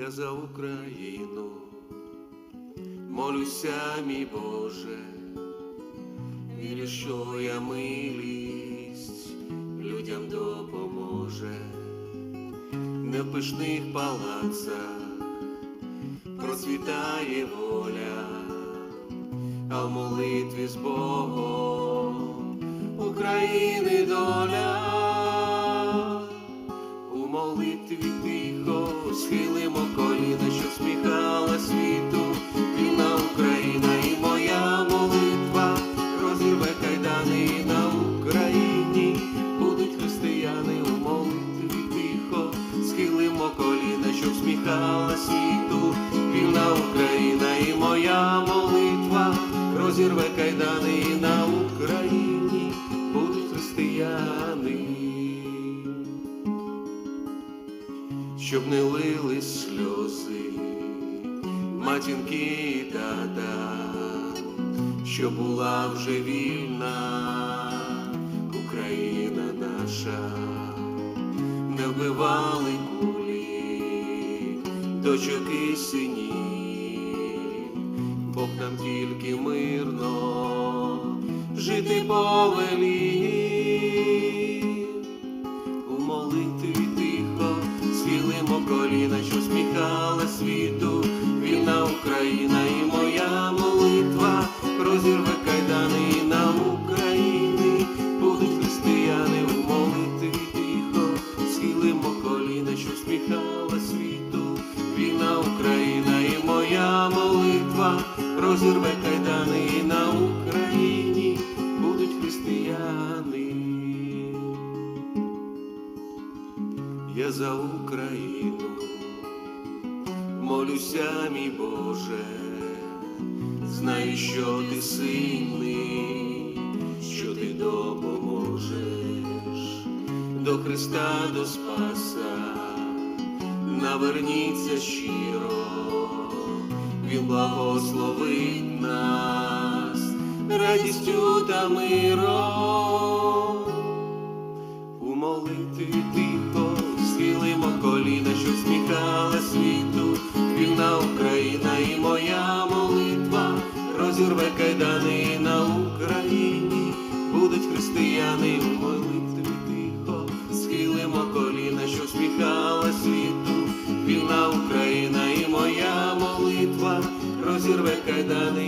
Я за Україну молюся, мій Боже, вірю, що я милість людям допоможе, не в пишних палацах процвітає воля, а в молитві з Богом України доля. Коліна, світу, вільна Україна і моя молитва. Розірве кайдани і на Україні будуть християни. Щоб не лились сльози, матінки і тата, щоб була вже вільна Україна наша, не вбивали дочок і синів, Бог нам тільки мирно жити повелів молитва розірве кайдани і на Україні будуть християни. Я за Україну молюся, мій Боже, знаю, що ти сильний, що ти допоможеш до Христа, до Спаса, наверніться щиро, Він благословить нас радістю та миром. У молитві тихо схилимо коліна, що сміхала світу, вільна Україна і моя молитва. Розірве кайдани на Україні. Будуть християни eternidad.